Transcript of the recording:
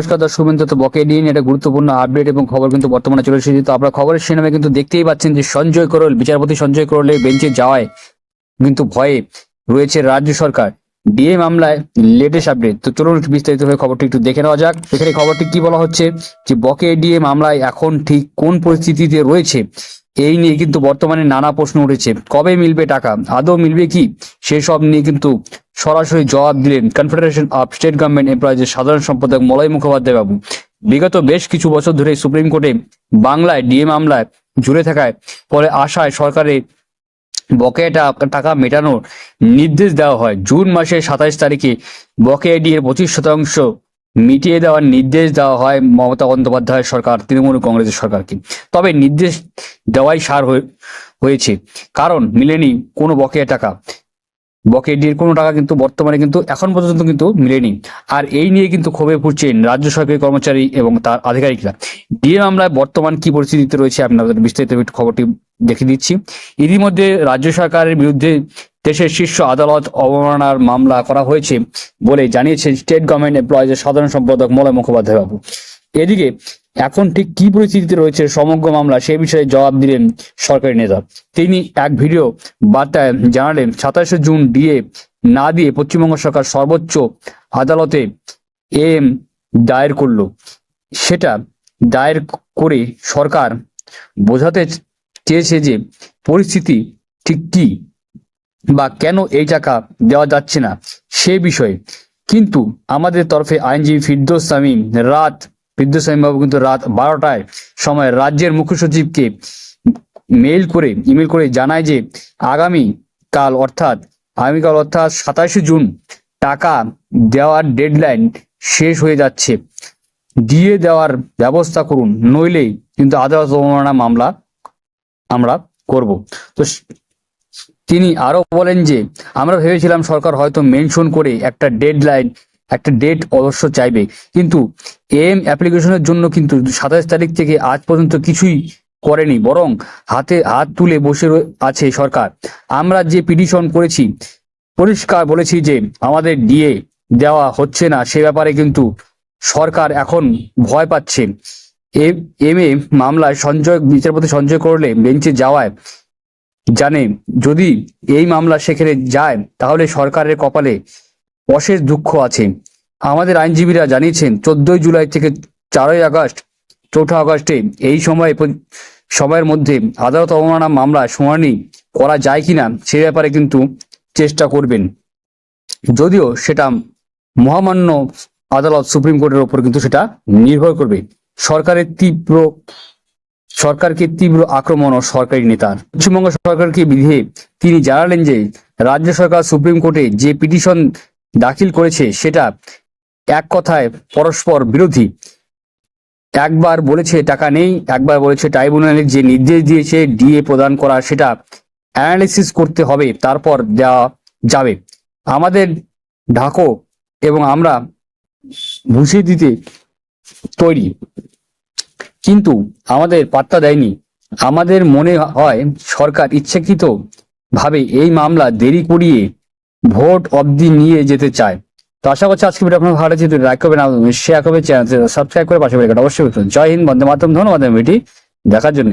নমস্কার দর্শক বিন্দু তো বকে নিয়ে একটা গুরুত্বপূর্ণ আপডেট এবং খবর কিন্তু বর্তমানে চলে এসেছে। তো আপনারা খবরের সিনেমায় কিন্তু দেখতেই পাচ্ছেন যে সঞ্জয় করল, বিচারপতি সঞ্জয় করলের বেঞ্চে যাওয়ায় কিন্তু ভয়ে রয়েছে রাজ্য সরকার। ডিএ মামলায় লেটেস্ট আপডেট তো চলুন একটু বিস্তারিতভাবে খবরটি একটু দেখে নেওয়া যাক। এখানে খবরটি কি বলা হচ্ছে যে বকে ডিএ মামলায় এখন ঠিক কোন পরিস্থিতিতে রয়েছে? এই নিয়ে কিন্তু বর্তমানে নানা প্রশ্ন উঠেছে। কবে মিলবে টাকা? আদৌ মিলবে কি? সেসব নিয়ে কিন্তু সরাসরি জবাব দিলেন কনফেডারেশন অফ স্টেট গভর্নমেন্ট এমপ্লয়িজের সাধারণ সম্পাদক মলয় মুখোপাধ্যায় বাবু। বিগত বেশ কিছু বছর ধরে সুপ্রিম কোর্টে বাংলায় ডিএ মামলায় জুড়ে থাকায়, পরে আশায় সরকারের বকেয়াটা টাকা মেটানোর নির্দেশ দেওয়া হয়। জুন মাসের সাতাইশ তারিখে বকেয়া ডিএর পঁচিশ শতাংশ মিটিয়ে দেওয়ার নির্দেশ দেওয়া হয় মমতা বন্দ্যোপাধ্যায়ের সরকার, তৃণমূল কংগ্রেসের সরকারকে। তবে নির্দেশ দেওয়াই সার হয়ে- হয়েছে। কারণ মিলেনি কোনো বকেয়া টাকা। বকেয়া ডিএর কোনো টাকা কিন্তু বর্তমানে কিন্তু এখন পর্যন্ত কিন্তু মিলেনি। আর এই নিয়ে কিন্তু ক্ষোভে ফুটছেন রাজ্য সরকারি কর্মচারী এবং তার আধিকারিকরা। ডিএ মামলায় বর্তমান কি পরিস্থিতিতে রয়েছে আপনাদের বিস্তারিত খবরটি দেখে দিচ্ছি। ইতিমধ্যে রাজ্য সরকারের বিরুদ্ধে দেশের শীর্ষ আদালত অবমাননার মামলা করা হয়েছে বলে জানিয়েছেন স্টেট গভর্নমেন্ট এমপ্লয়িজের সাধারণ সম্পাদক মলয় মুখোপাধ্যায় বাবু। এদিকে, এখন ঠিক কি পরিস্থিতিতে রয়েছে সমগ্র মামলা সে বিষয়ে জবাব দিলেন সরকারি নেতা। তিনি এক ভিডিও বার্তায় জানালেন, সাতাশে জুন ডিএ না দিয়ে পশ্চিমবঙ্গ সরকার সর্বোচ্চ আদালতে এম দায়ের করল। সেটা দায়ের করে সরকার বোঝাতে চেয়েছে যে পরিস্থিতি ঠিক কি। বা কেন এই টাকা দেওয়া যাচ্ছে না? সে বিষয়ে। কিন্তু আমাদের তরফে আইনজীবী ফিরদোস সামিম রাত, ফিরদোস সামিম বাবু কিন্তু রাত বারোটায় সময় রাজ্যের মুখ্য সচিবকে মেইল করে ইমেল করে জানায় যে আগামী কাল অর্থাৎ আগামীকাল অর্থাৎ সাতাশে জুন টাকা দেওয়ার ডেডলাইন শেষ হয়ে যাচ্ছে। দিয়ে দেওয়ার ব্যবস্থা করুন নইলে কিন্তু আদালত অবমাননা মামলা আমরা করব। তো তিনি আরও বলেন যে, আমরা ভেবেছিলাম সরকার হয়তো মেনশন করে একটা ডেডলাইন, একটা ডেট অবশ্য চাইবে। কিন্তু এম অ্যাপ্লিকেশনের জন্য কিন্তু সাতাশ তারিখ থেকে আজ পর্যন্ত কিছুই করেনি, বরং হাতে হাত তুলে বসে আছে সরকার। আমরা যে পিটিশন করেছি, পরিষ্কার বলেছি যে আমাদের ডিএ দেওয়া হচ্ছে না, সে ব্যাপারে কিন্তু সরকার এখন ভয় পাচ্ছে। এম এ মামলায় সঞ্জয়, বিচারপতি সঞ্জয় করলে বেঞ্চে যাওয়ায় জানে, যদি এই মামলা সেখানে যায়, তাহলে সরকারের কপালে অশেষ দুঃখ আছে। আমাদের আইনজীবীরা জানিয়েছেন, চোদ্দই জুলাই থেকে চারই আগস্ট, চৌঠা আগস্টে এই সময়ে সময়ের মধ্যে আদালত অবমাননা মামলা শুনানি করা যায় কিনা, সে ব্যাপারে কিন্তু চেষ্টা করবেন। যদিও সেটা মহামান্য আদালত সুপ্রিম কোর্টের ওপর কিন্তু সেটা নির্ভর করবে। সরকারের তীব্র সরকারকে তীব্র আক্রমণ ও সরকারি নেতার। পশ্চিমবঙ্গ সরকারকে বিধে তিনি জানালেন যে, রাজ্য সরকার সুপ্রিম কোর্টে যে পিটিশন দাখিল করেছে সেটা এক কথায় পরস্পর বিরোধী। একবার বলেছে টাকা নেই, একবার বলেছে ট্রাইব্যুনালের যে নির্দেশ দিয়েছে ডিএ প্রদান করা সেটা অ্যানালিসিস করতে হবে, তারপর দেওয়া যাবে। আমাদের ঢাকো এবং আমরা বুঝিয়ে দিতে তৈরি। কিন্তু আমাদের পাত্তা দেয়নি। আমাদের মনে হয় সরকার ইচ্ছাকৃত ভাবে এই মামলা দেরি করিয়ে ভোট অবধি নিয়ে যেতে চায়। তো আশা করছি আজকে ভিডিও আপনার ভালো লাগছে লাইক করবেন শেয়ার করবেন চ্যানেল সাবস্ক্রাইব করে পাশে অবশ্যই জয় হিন্দ বন্ধে মাধ্যম ধন্যবাদ ভিডিও দেখার জন্য।